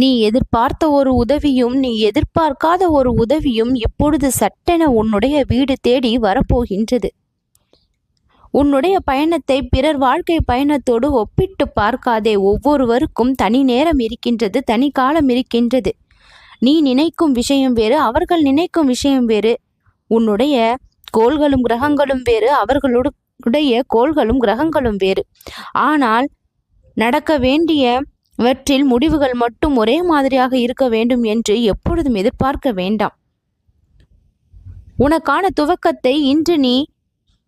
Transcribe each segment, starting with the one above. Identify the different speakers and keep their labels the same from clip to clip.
Speaker 1: நீ எதிர்பார்த்த ஒரு உதவியும் நீ எதிர்பார்க்காத ஒரு உதவியும் இப்பொழுது சட்டென உன்னுடைய வீடு தேடி வரப்போகின்றது. உன்னுடைய பயணத்தை பிறர் வாழ்க்கை பயணத்தோடு ஒப்பிட்டு பார்க்காதே ஒவ்வொருவருக்கும் தனி நேரம் இருக்கின்றது தனி காலம் இருக்கின்றது. நீ நினைக்கும் விஷயம் வேறு அவர்கள் நினைக்கும் விஷயம் வேறு. உன்னுடைய கோள்களும் கிரகங்களும் வேறு அவர்களுடைய கோள்களும் கிரகங்களும் வேறு. ஆனால் நடக்க வேண்டிய இவற்றில் முடிவுகள் மட்டும் ஒரே மாதிரியாக இருக்க வேண்டும் என்று எப்பொழுதும் எதிர்பார்க்க வேண்டாம். உனக்கான துவக்கத்தை இன்று நீ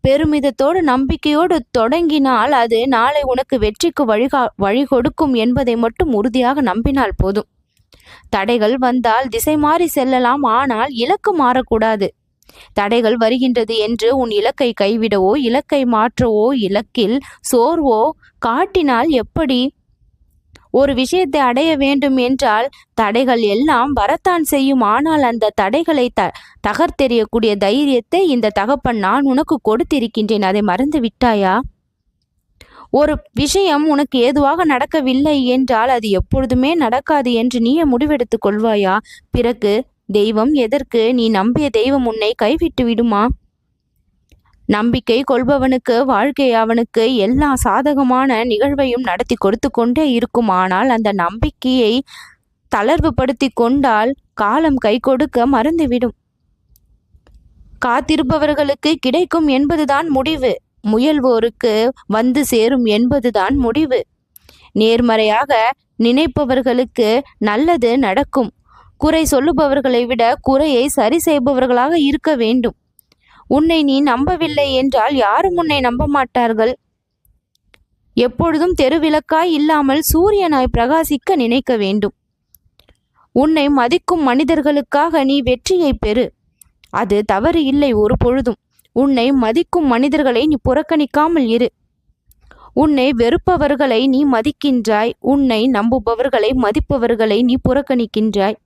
Speaker 1: பெருமிதத்தோடு நம்பிக்கையோடு தொடங்கினால் அது நாளை உனக்கு வெற்றிக்கு வழிகா வழி கொடுக்கும் என்பதை மட்டும் உறுதியாக நம்பினால் போதும். தடைகள் வந்தால் திசை மாறி செல்லலாம் ஆனால் இலக்கு மாறக்கூடாது. தடைகள் வருகின்றது என்று உன் இலக்கை கைவிடவோ இலக்கை மாற்றவோ இலக்கில் சோர்வோ காட்டினால் எப்படி ஒரு விஷயத்தை அடைய வேண்டும் என்றால் தடைகள் எல்லாம் வரத்தான் செய்யும். ஆனால் அந்த தடைகளை த தகர்த்தெறியக்கூடிய தைரியத்தை இந்த தகப்பன் நான் உனக்கு கொடுத்திருக்கின்றேன். அதை மறந்து விட்டாயா? ஒரு விஷயம் உனக்கு ஏதுவாக நடக்கவில்லை என்றால் அது எப்பொழுதுமே நடக்காது என்று நீயே முடிவெடுத்துக் கொள்வாயா? பிறகு தெய்வம் எதற்கு? நீ நம்பிய தெய்வம் உன்னை கைவிட்டு விடுமா? நம்பிக்கை கொள்பவனுக்கு வாழ்க்கை அவனுக்கு எல்லா சாதகமான நிகழ்வையும் நடத்தி கொடுத்து கொண்டே இருக்கும் ஆனால் அந்த நம்பிக்கையை தளர்வுபடுத்தி கொண்டால் காலம் கை கொடுக்க மறந்துவிடும். காத்திருப்பவர்களுக்கு கிடைக்கும் என்பதுதான் முடிவு. முயல்வோருக்கு வந்து சேரும் என்பதுதான் முடிவு. நேர்மறையாக நினைப்பவர்களுக்கு நல்லது நடக்கும். குறை சொல்லுபவர்களை விட குறையை சரி செய்பவர்களாக இருக்க வேண்டும். உன்னை நீ நம்பவில்லை என்றால் யாரும் உன்னை நம்ப மாட்டார்கள் எப்பொழுதும் தெருவிளக்காய் இல்லாமல் சூரியனாய் பிரகாசிக்க நினைக்க வேண்டும். உன்னை மதிக்கும் மனிதர்களுக்காக நீ வெற்றியை பெறு. அது தவறு இல்லை ஒரு பொழுதும். உன்னை மதிக்கும் மனிதர்களை நீ புறக்கணிக்காமல் இரு. உன்னை வெறுப்பவர்களை நீ மதிக்கின்றாய். உன்னை நம்புபவர்களை மதிப்பவர்களை நீ புறக்கணிக்கின்றாய்.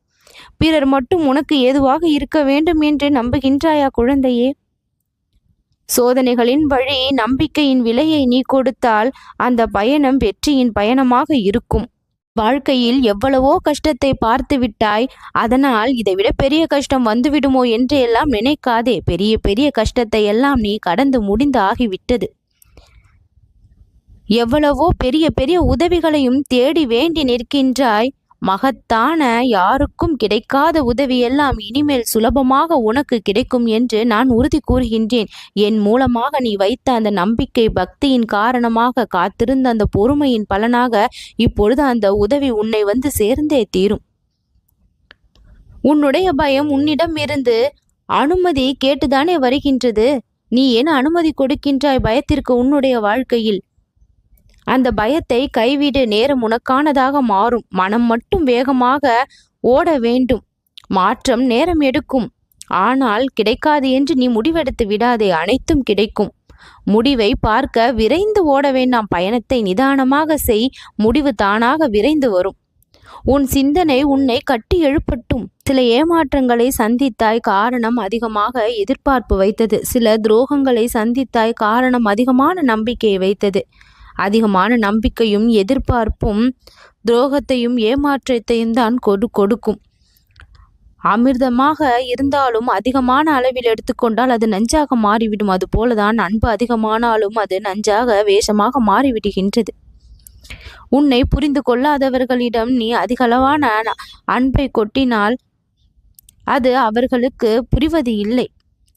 Speaker 1: பிறர் மட்டும் உனக்கு ஏதுவாக இருக்க வேண்டும் என்று நம்புகின்றாயா குழந்தையே? சோதனைகளின் வழி நம்பிக்கையின் விலையை நீ கொடுத்தால் அந்த பயணம் வெற்றியின் பயணமாக இருக்கும். வாழ்க்கையில் எவ்வளவோ கஷ்டத்தை பார்த்து விட்டாய் அதனால் இதைவிட பெரிய கஷ்டம் வந்துவிடுமோ என்று எல்லாம் நினைக்காதே. பெரிய பெரிய கஷ்டத்தை எல்லாம் நீ கடந்து முடிந்து ஆகிவிட்டது. எவ்வளவோ பெரிய பெரிய உதவிகளையும் தேடி வேண்டி நிற்கின்றாய். மகத்தான யாருக்கும் கிடைக்காத உதவியெல்லாம் இனிமேல் சுலபமாக உனக்கு கிடைக்கும் என்று நான் உறுதி கூறுகின்றேன். என் மூலமாக நீ வைத்த அந்த நம்பிக்கை பக்தியின் காரணமாக காத்திருந்த அந்த பொறுமையின் பலனாக இப்பொழுது அந்த உதவி உன்னை வந்து சேர்ந்தே தீரும். உன்னுடைய பயம் உன்னிடம் இருந்து அனுமதி கேட்டுதானே வருகின்றது. நீ ஏன் அனுமதி கொடுக்கின்றாய் பயத்திற்கு உன்னுடைய வாழ்க்கையில்? அந்த பயத்தை கைவிடு நேரம் உனக்கானதாக மாறும். மனம் மட்டும் வேகமாக ஓட வேண்டும். மாற்றம் நேரம் எடுக்கும். ஆனால் கிடைக்காது என்று நீ முடிவெடுத்து விடாதே அனைத்தும் கிடைக்கும். முடிவை பார்க்க விரைந்து ஓட வேண்டாம். பயணத்தை நிதானமாக செய். முடிவு தானாக விரைந்து வரும். உன் சிந்தனை உன்னை கட்டி எழுப்பட்டும். சில ஏமாற்றங்களை சந்தித்தாய் காரணம் அதிகமாக எதிர்பார்ப்பு வைத்தது. சில துரோகங்களை சந்தித்தாய் காரணம் அதிகமான நம்பிக்கையை வைத்தது. அதிகமான நம்பிக்கையும் எதிர்பார்ப்பும் துரோகத்தையும் ஏமாற்றத்தையும் தான் கொடு கொடுக்கும். அமிர்தமாக இருந்தாலும் அதிகமான அளவில் எடுத்துக்கொண்டால் அது நஞ்சாக மாறிவிடும். அது போலதான் அன்பு அதிகமானாலும் அது நஞ்சாக வேஷமாக மாறிவிடுகின்றது. உன்னை புரிந்து கொள்ளாதவர்களிடம் நீ அதிகளவான அன்பை கொட்டினால் அது அவர்களுக்கு புரிவது இல்லை.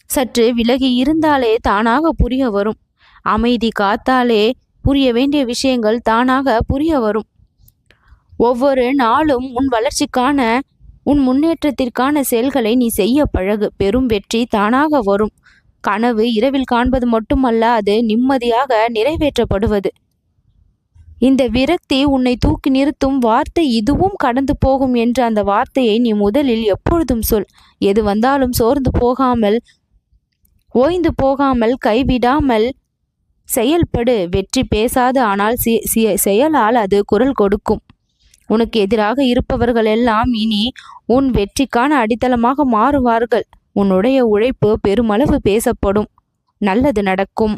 Speaker 1: சற்று விலகி இருந்தாலே தானாக புரிய வரும். அமைதி காத்தாலே புரிய வேண்டிய விஷயங்கள் தானாக புரிய வரும். ஒவ்வொரு நாளும் உன் வளர்ச்சிக்கான உன் முன்னேற்றத்திற்கான செயல்களை நீ செய்ய பழகு. பெரும் வெற்றி தானாக வரும். கனவு இரவில் காண்பது மட்டுமல்ல அது நிம்மதியாக நிறைவேற்றப்படுவது. இந்த விரக்தி உன்னை தூக்கி நிறுத்தும் வார்த்தை இதுவும் கடந்து போகும் என்ற அந்த வார்த்தையை நீ முதலில் எப்பொழுதும் சொல். எது வந்தாலும் சோர்ந்து போகாமல் ஓய்ந்து போகாமல் கைவிடாமல் செயல்படு வெற்றி பேசாது ஆனால் செயலால் அது குரல் கொடுக்கும். உனக்கு எதிராக இருப்பவர்கள் எல்லாம் இனி உன் வெற்றிக்கான அடித்தளமாக மாறுவார்கள். உன்னுடைய உழைப்பு பெருமளவு பேசப்படும். நல்லது நடக்கும்.